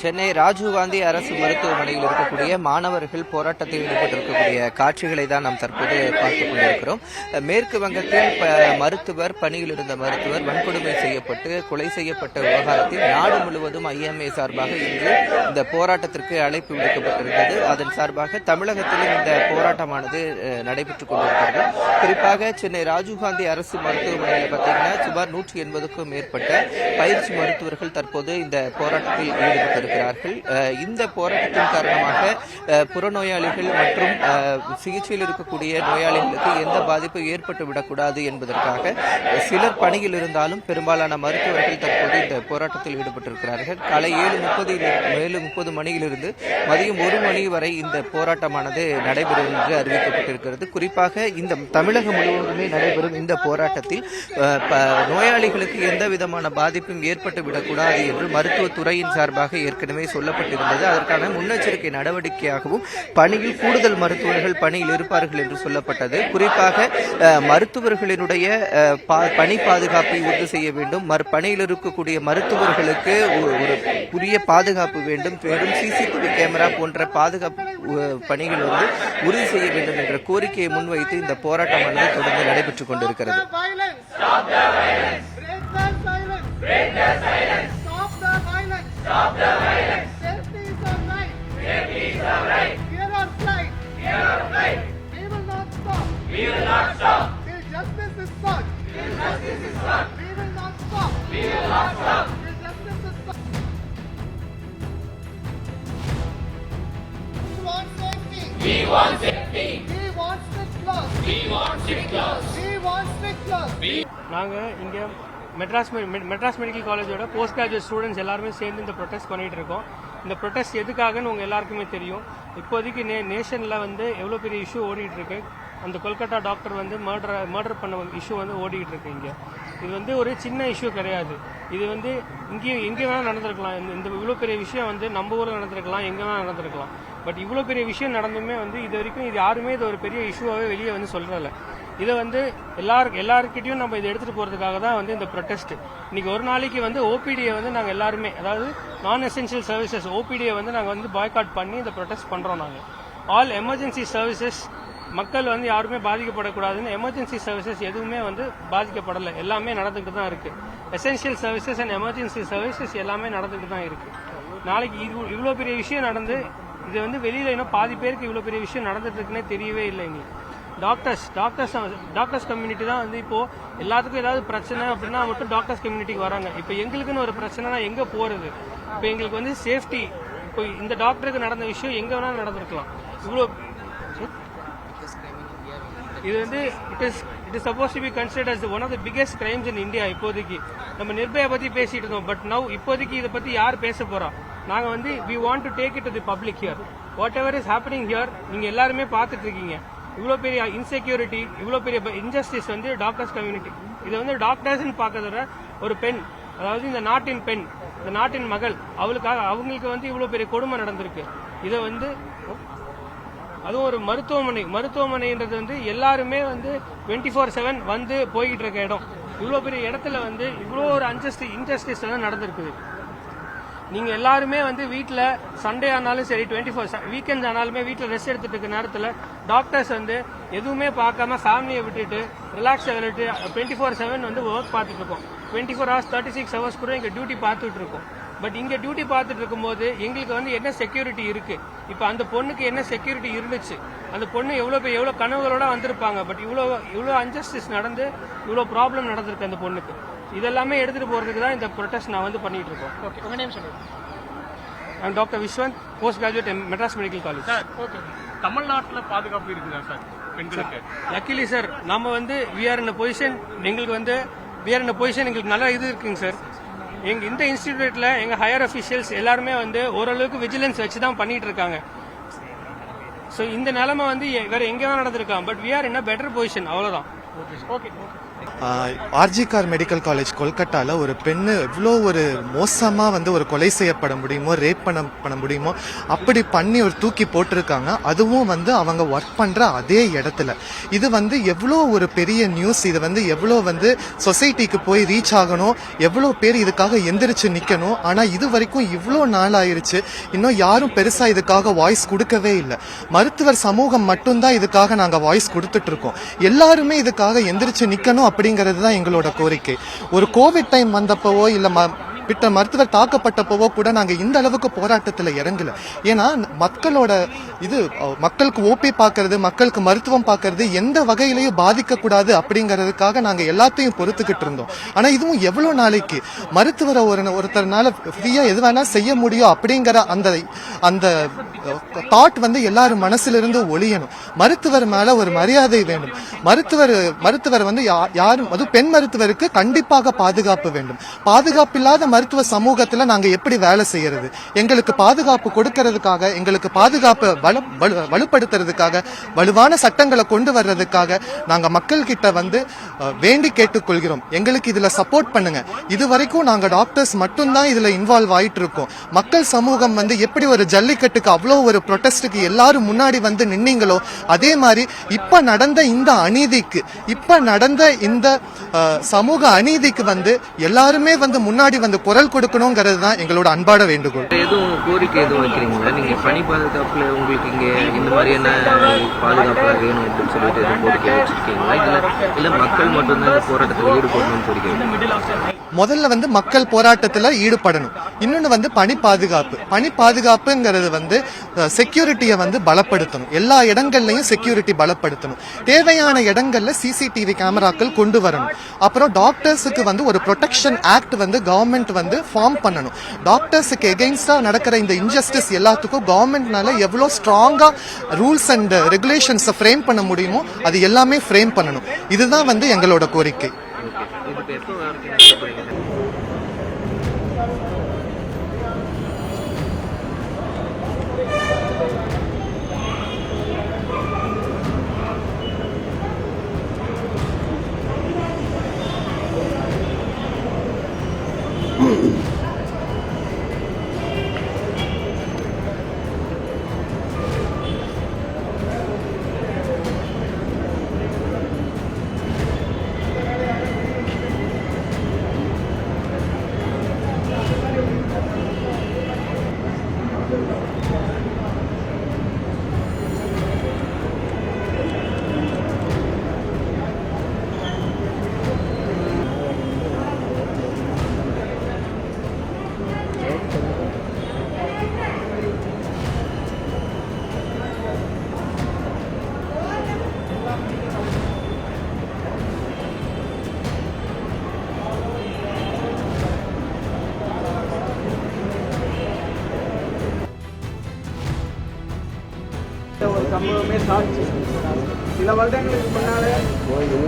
சென்னை ராஜீவ்காந்தி அரசு மருத்துவமனையில் இருக்கக்கூடிய மாணவர்கள் போராட்டத்தில் ஈடுபட்டிருக்கக்கூடிய காட்சிகளை தான் நாம் தற்போது பார்த்துக் கொண்டிருக்கிறோம். மேற்கு வங்கத்தில் ப- மருத்துவர் பணியில் இருந்த மருத்துவர் வன்கொடுமை செய்யப்பட்டு கொலை செய்யப்பட்ட விவகாரத்தில் நாடு முழுவதும் ஐஎம்ஏ சார்பாக இன்று இந்த போராட்டத்திற்கு அழைப்பு விடுக்கப்பட்டிருந்தது. அதன் சார்பாக தமிழகத்திலும் இந்த போராட்டமானது நடைபெற்றுக் கொண்டிருக்கிறது. குறிப்பாக சென்னை ராஜீவ்காந்தி அரசு மருத்துவமனையில் பார்த்தீங்கன்னா சுமார் நூற்றி எண்பதுக்கும் மேற்பட்ட பயிற்சி மருத்துவர்கள் தற்போது இந்த போராட்டத்தில் ஈடுபட்டிருக்கிறார்கள். அஹ், இந்த போராட்டத்தின் காரணமாக புறநோயாளிகள் மற்றும் சிகிச்சையில் இருக்கக்கூடிய நோயாளிகளுக்கு எந்த பாதிப்பும் ஏற்பட்டு விடக்கூடாது என்பதற்காக சிலர் பணியில் இருந்தாலும் பெரும்பாலான மருத்துவர்கள் தற்போது இந்த போராட்டத்தில் ஈடுபட்டிருக்கிறார்கள். காலை ஏழு முப்பது ஏழு முப்பது மணியிலிருந்து மதியம் ஒரு மணி வரை இந்த போராட்டமானது நடைபெறும் என்று அறிவிக்கப்பட்டிருக்கிறது. குறிப்பாக இந்த தமிழகம் முழுவதுமே நடைபெறும் இந்த போராட்டத்தில் நோயாளிகளுக்கு எந்த விதமான பாதிப்பும் ஏற்பட்டு விடக்கூடாது என்று மருத்துவத்துறையின் சார்பாக ஏற்கனவே சொல்லப்பட்டிருந்தது. அதற்கான முன்னெச்சரிக்கை நடவடிக்கையாகவும் பணியில் கூடுதல் மருத்துவர்கள் பணியில் இருப்பார்கள் என்று சொல்லப்பட்டது. குறிப்பாக மருத்துவர்களினுடைய பா- பணி பாதுகாப்பை உறுதி செய்ய வேண்டும். பணியில் இருக்கக்கூடிய மருத்துவர்களுக்கு ஒரு புதிய பாதுகாப்பு வேண்டும். மேலும் சிசிடிவி கேமரா போன்ற பாதுகாப்பு பணிகள் வந்து உறுதி செய்ய வேண்டும் என்ற கோரிக்கையை முன்வைத்து இந்த போராட்டமானது தொடர்ந்து நடைபெற்றுக் கொண்டிருக்கிறது. Stop the violence! Safety is our right! Safety is our right! Hear our plight! Hear our plight! We will not stop! We will not stop! Till justice is sought! Till justice is sought! We will not stop! We will not stop! Till justice is sought! We want safety! We want safety! We want strict laws! We want strict laws! We want strict laws! நாங்கள் இங்கே மெட்ராஸ் மெ- Madras medical காலேஜோட post graduate students எல்லாருமே சேர்ந்து இந்த protest பண்ணிட்டு இருக்கோம். இந்த ப்ரொடெஸ்ட் எதுக்காகன்னு உங்கள் எல்லாருக்குமே தெரியும். இப்போதைக்கு நே நேஷனில் வந்து எவ்வளோ பெரிய இஷ்யூ ஓடிட்டு இருக்கு. அந்த கொல்கட்டா டாக்டர் வந்து மர்டர் மர்டர் பண்ண இஷ்யூ வந்து ஓடிக்கிட்டு இருக்கு இங்கே. இது வந்து ஒரு சின்ன இஷ்யூ கிடையாது. இது வந்து இங்கேயும் எங்கே வேணால் நடந்திருக்கலாம். இந்த இந்த இவ்வளோ பெரிய விஷயம் வந்து நம்ம ஊரில் நடந்திருக்கலாம் எங்கே வேணால் நடந்திருக்கலாம். பட் இவ்வளோ பெரிய விஷயம் நடந்துமே வந்து இது வரைக்கும் இது யாருமே இது ஒரு பெரிய இஷ்யூவாகவே வெளியே வந்து சொல்கிறதில்ல இதை வந்து எல்லாரு எல்லாருக்கிட்டையும் நம்ம இதை எடுத்துகிட்டு போகிறதுக்காக தான் வந்து இந்த ப்ரொடெஸ்ட் இன்னைக்கு ஒரு நாளைக்கு வந்து ஓபிடியை வந்து நாங்கள் எல்லாருமே அதாவது நான் எசென்ஷியல் சர்வீசஸ் ஓபிடியை வந்து நாங்கள் வந்து பாய்காட் பண்ணி இந்த ப்ரொட்டஸ்ட் பண்ணுறோம் நாங்கள் ஆல் எமர்ஜென்சி சர்வீசஸ் மக்கள் வந்து யாருமே பாதிக்கப்படக்கூடாதுன்னு எமர்ஜென்சி சர்வீசஸ் எதுவுமே வந்து பாதிக்கப்படலை. எல்லாமே நடந்துக்கிட்டு தான் இருக்குது essential services and emergency services எல்லாமே நடந்துக்கிட்டு தான் இருக்குது நாளைக்கு இது இவ்வளோ பெரிய விஷயம் நடந்து இது வந்து வெளியில் இன்னும் பாதி பேருக்கு இவ்வளோ பெரிய விஷயம் நடந்துட்டு இருக்குன்னே தெரியவே இல்லை எங்களுக்கு டாக்டர்ஸ் டாக்டர்ஸ் டாக்டர்ஸ் கம்யூனிட்டி தான் வந்து இப்போ எல்லாத்துக்கும் ஏதாவது பிரச்சனை அப்படின்னா மட்டும் டாக்டர்ஸ் கம்யூனிட்டிக்கு வராங்க. இப்போ எங்களுக்குன்னு ஒரு பிரச்சனைனா எங்கே போகிறது இப்போ எங்களுக்கு வந்து சேஃப்டி இப்போ இந்த டாக்டருக்கு நடந்த விஷயம் எங்கே வேணாலும் நடந்திருக்கலாம். இவ்வளோ இது வந்து it is it is suppose to be considered as one of the biggest crimes in India இப்போதைக்கு. நம்ம நிர்பயா பற்றி பேசிட்டு இருந்தோம். பட் நவ் இப்போதைக்கு இதை பற்றி யார் பேச போறா? நாங்கள் வந்து we want to take it to the public here whatever is happening here நீங்கள் எல்லாருமே பார்த்துட்டு இருக்கீங்க. இவ்வளோ பெரிய இன்செக்யூரிட்டி இவ்வளோ பெரிய இன்ஜஸ்டிஸ் வந்து டாக்டர்ஸ் கம்யூனிட்டி இதை வந்து டாக்டர்ஸ்னு பார்க்கறத ஒரு பெண் அதாவது இந்த நாட்டின் பெண் இந்த நாட்டின் மகள் அவளுக்காக அவங்களுக்கு வந்து இவ்வளோ பெரிய கொடுமை நடந்திருக்கு. இதை வந்து அதுவும் ஒரு மருத்துவமனை மருத்துவமனைன்றது வந்து எல்லாருமே வந்து டுவெண்ட்டி ஃபோர் செவன் வந்து போய்கிட்டு இருக்க இடம். இவ்வளோ பெரிய இடத்துல வந்து இவ்வளோ ஒரு அன்ஜஸ்டி இன்ஜஸ்டிஸ் வந்து நடந்திருக்குது. நீங்கள் எல்லாருமே வந்து வீட்டில் சண்டே ஆனாலும் சரி டுவெண்ட்டி ஃபோர் வீக்கெண்ட்ஸ் ஆனாலுமே வீட்டில் ரெஸ்ட் எடுத்துட்டு இருக்க நேரத்தில் டாக்டர்ஸ் வந்து எதுவுமே பார்க்காம ஃபேமிலியை விட்டுட்டு ரிலாக்ஸ் விட்டுட்டு டுவெண்ட்டி ஃபோர் செவன் வந்து ஒர்க் பார்த்துட்டு இருக்கோம். Twenty four hours thirty six hours கூட இங்கே டியூட்டி பார்த்துட்டு இருக்கோம். பட் இங்கே டியூட்டி பார்த்துட்டு இருக்கும்போது எங்களுக்கு வந்து என்ன செக்யூரிட்டி இருக்கு? இப்போ அந்த பொண்ணுக்கு என்ன செக்யூரிட்டி இருந்துச்சு? அந்த பொண்ணு எவ்வளோ பேர் எவ்வளோ கனவுகளோட வந்திருப்பாங்க? பட் இவ்வளோ இவ்வளோ அன்ஜஸ்டிஸ் நடந்து இவ்வளோ ப்ராப்ளம் நடந்திருக்கு அந்த பொண்ணுக்கு. இதெல்லாமே எடுத்துட்டு போறதுக்கு தான் இந்த ப்ரொடெஸ்ட் நான் வந்து பண்ணிட்டு இருக்கோம். Okay, உங்க நேம் சொல்லுங்க. I'm Dr. Vishwant, postgraduate in Madras Medical College. Sir தமிழ்நாட்டுல பாதுகாப்பு இருக்குதா சார் பெண்களுக்கு. லக்கிலி சார் நம்ம வந்து are in a position எங்களுக்கு வந்து are in a position எங்களுக்கு நல்ல இது இருக்குங்க சார் எங்கள் இந்த இன்ஸ்டிடியூட்டில் எங்கள் ஹையர் அஃபிஷியல்ஸ் எல்லாருமே வந்து ஓரளவுக்கு விஜிலன்ஸ் வச்சு தான் பண்ணிட்டு இருக்காங்க ஸோ இந்த நிலமை வந்து வேறு வேற எங்க நடந்திருக்கான் but we are in a better position அவ்வளோதான் ஆர்ஜிகார் மெடிக்கல் காலேஜ் கொல்கட்டாவில் ஒரு பெண்ணு எவ்வளோ ஒரு மோசமாக வந்து ஒரு கொலை செய்யப்பட முடியுமோ ரேப் பண்ண பண்ண முடியுமோ அப்படி பண்ணி ஒரு தூக்கி போட்டிருக்காங்க. அதுவும் வந்து அவங்க ஒர்க் பண்ணுற அதே இடத்துல. இது வந்து எவ்வளோ ஒரு பெரிய நியூஸ் இது வந்து எவ்வளோ வந்து சொசைட்டிக்கு போய் ரீச் ஆகணும் எவ்வளோ பேர் இதுக்காக எந்திரிச்சு நிற்கணும் ஆனால் இது வரைக்கும் இவ்வளோ நாள் ஆயிடுச்சு இன்னும் யாரும் பெருசாக இதுக்காக வாய்ஸ் கொடுக்கவே இல்லை. மருத்துவர் சமூகம் மட்டும்தான் இதுக்காக நாங்கள் வாய்ஸ் கொடுத்துட்ருக்கோம் எல்லாருமே இதுக்கு மக்களுக்காக எந்திரிச்சு நிற்கணும் அப்படிங்கிறது தான் எங்களோட கோரிக்கை. ஒரு கோவிட் டைம் வந்தப்பவோ இல்லை ம- விட்ட மருத்துவர் தாக்கப்பட்டப்பவோ கூட நாங்கள் இந்த அளவுக்கு போராட்டத்தில் இறங்கல. ஏன்னா மக்களோட இது மக்களுக்கு ஓபி பார்க்கறது மக்களுக்கு மருத்துவம் பார்க்கறது எந்த வகையிலையும் பாதிக்கக்கூடாது அப்படிங்கிறதுக்காக நாங்கள் எல்லாத்தையும் பொறுத்துக்கிட்டு இருந்தோம். ஆனால் இதுவும் எவ்வளோ நாளைக்கு? மருத்துவரை ஒரு ஒருத்தர்னால ஃப்ரீயாக எது வேணால் செய்ய முடியும் அப்படிங்கிற அந்த அந்த தாட் வந்து எல்லாரும் மனசிலிருந்து ஒழியணும் மருத்துவர் மேலே ஒரு மரியாதை வேண்டும். மருத்துவர் மருத்துவர் வந்து யா- யாரும் அது பெண் மருத்துவருக்கு கண்டிப்பாக பாதுகாப்பு வேண்டும். பாதுகாப்பு இல்லாத மருத்துவ சமூகத்தில் நாங்க எப்படி வேலை செய்யறது? எங்களுக்கு பாதுகாப்பு கொடுக்கறதுக்காக எங்களுக்கு பாதுகாப்பு வலு வலு- வலுப்படுத்துறதுக்காக வலுவான சட்டங்களை கொண்டு வர்றதுக்காக நாங்க மக்கள் கிட்ட வந்து வேண்டி கேட்டுக்கொள்கிறோம். எங்களுக்கு இதுல சப்போர்ட் பண்ணுங்க. இது வரைக்கும் நாங்க டாக்டர்ஸ் மட்டும்தான் இதுல இன்வால்வ் ஆயிட்டு இருக்கோம் மக்கள் சமூகம் வந்து எப்படி ஒரு ஜல்லிக்கட்டுக்கு அவ்வளோ ஒரு ப்ரொட்டஸ்ட்டுக்கு எல்லாரும் முன்னாடி வந்து நின்னீங்களோ அதே மாதிரி இப்போ நடந்த இந்த அநீதிக்கு இப்ப நடந்த இந்த சமூக அநீதிக்கு வந்து எல்லாருமே வந்து முன்னாடி வந்து குரல் கொடுக்கணுங்கிறது தான் எங்களோட அன்பாட வேண்டுகோள். எதுவும் கோரிக்கை எதுவும் வைக்கிறீங்களா? நீங்க பணி பாதுகாப்புல உங்களுக்கு இங்க இந்த மாதிரியான பாதுகாப்பு வேணும் அப்படின்னு சொல்லிட்டு எதுவும் கோரிக்கை வச்சிருக்கீங்களா? இல்ல இல்ல மக்கள் மட்டும்தான் போராட்டத்தில் ஈடுபடணும்னு கோரிக்கை? முதல்ல வந்து மக்கள் போராட்டத்துல ஈடுபடணும். இன்னொன்னு வந்து பணி பாதுகாப்பு. பணி பாதுகாப்புங்கிறது வந்து செக்யூரிட்டியை வந்து பலப்படுத்தணும். எல்லா இடங்கள்லயும் செக்யூரிட்டி பலப்படுத்தணும். தேவையான இடங்கள்ல சிசிடிவி கேமராக்கள் கொண்டு வரணும். அப்புறம் டாக்டர்ஸுக்கு வந்து ஒரு ப்ரொடெக்ஷன் ஆக்ட் வந்து கவர்மெண்ட் வந்து ஃபார்ம் பண்ணணும். டாக்டர்ஸுக்கு எகெயின்ஸ்டாக நடக்கிற இந்த இன்ஜஸ்டிஸ் எல்லாத்துக்கும் கவர்மெண்ட்னால எவ்வளோ ஸ்ட்ராங்கா ரூல்ஸ் அண்ட் ரெகுலேஷன்ஸை ஃப்ரேம் பண்ண முடியுமோ அது எல்லாமே ஃப்ரேம் பண்ணணும். இதுதான் வந்து எங்களோட கோரிக்கை. சம்பவமே சாட்சி. சில வருடங்களுக்கு முன்னாலே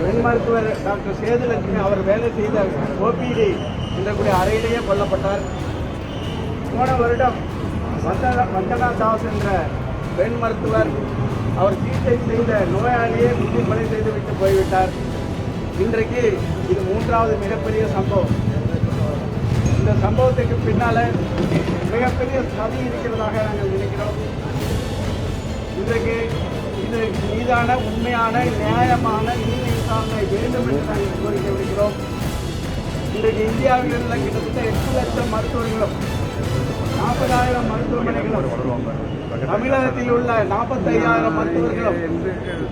பெண் மருத்துவர் டாக்டர் சேதுலட்சுமி அவர் வேலை செய்த ஓபிடி என்றக்கூடிய அறையிலேயே கொல்லப்பட்டார். போன வருடம் வந்தனா வந்தனா தாஸ் என்ற பெண் மருத்துவர் அவர் சிகிச்சை செய்த நோயாளியே குத்தி கொலை செய்துவிட்டு போய்விட்டார். இன்றைக்கு இது மூன்றாவது மிகப்பெரிய சம்பவம். இந்த சம்பவத்துக்கு பின்னால மிகப்பெரிய சதி இருக்கிறதாக நாங்கள் நினைக்கிறோம். இன்றைக்கு இது மீதான உண்மையான நியாயமான நீதி விசாரணை வேண்டும் என்று நாங்கள் கோரிக்கை விடுகிறோம் இன்றைக்கு இந்தியாவில் உள்ள கிட்டத்தட்ட எட்டு லட்சம் மருத்துவர்களும் நாற்பதாயிரம் மருத்துவமனைகளும் தமிழகத்தில் உள்ள நாற்பத்தையாயிரம் மருத்துவர்களும்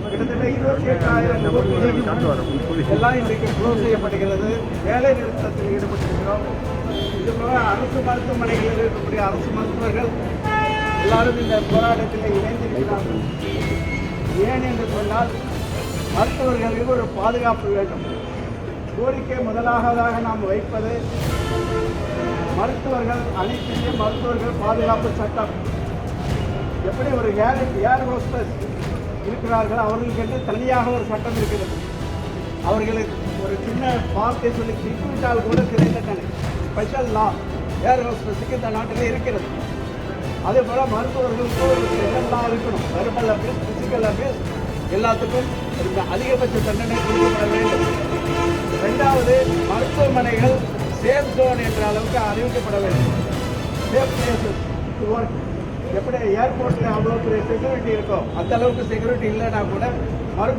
கிட்டத்தட்ட இருபத்தி எட்டாயிரம் எல்லாம் இன்றைக்கு க்ளோஸ் செய்யப்படுகிறது. வேலை நிறுத்தத்தில் ஈடுபட்டிருக்கிறோம். இது போல அரசு மருத்துவமனைகளில் இருக்கக்கூடிய அரசு மருத்துவர்கள் எல்லாரும் இந்த போராட்டத்தில் இணைந்திருக்கிறார்கள். ஏன் என்று சொன்னால் மருத்துவர்களுக்கு ஒரு பாதுகாப்பு வேண்டும். கோரிக்கை முதலாவதாக நாம் வைப்பது மருத்துவர்கள் அனைத்திலும் மருத்துவர்கள் பாதுகாப்பு சட்டம். எப்படி ஒரு ஏர் ஏர் ஹோஸ்டஸ் இருக்கிறார்கள் அவர்களுக்கென்று தனியாக ஒரு சட்டம் இருக்கிறது. அவர்களுக்கு ஒரு சின்ன வார்த்தை சொல்லி திட்டுவிட்டால் கூட சிறை ஸ்பெஷல் லா ஏர் ஹோஸ்டஸுக்கு இந்த நாட்டில் இருக்கிறது. அதே போல் மருத்துவர்கள் இருக்கணும்? வெர்பல் அபியூஸ் பிசிக்கல் அபியூஸ் எல்லாத்துக்கும் இந்த அதிகபட்ச தண்டனை கொடுக்கப்பட வேண்டும். ரெண்டாவது மருத்துவமனைகள் சேஃப் ஜோன் என்ற அளவுக்கு அறிவிக்கப்பட வேண்டும். சேஃப் பிளேசஸ் டு ஒர்க் எப்படி ஏர்போர்ட்ல அவ்வளோ பெரிய செக்யூரிட்டி இருக்கும் அந்த அளவுக்கு செக்யூரிட்டி இல்லைன்னா கூட மருத்துவ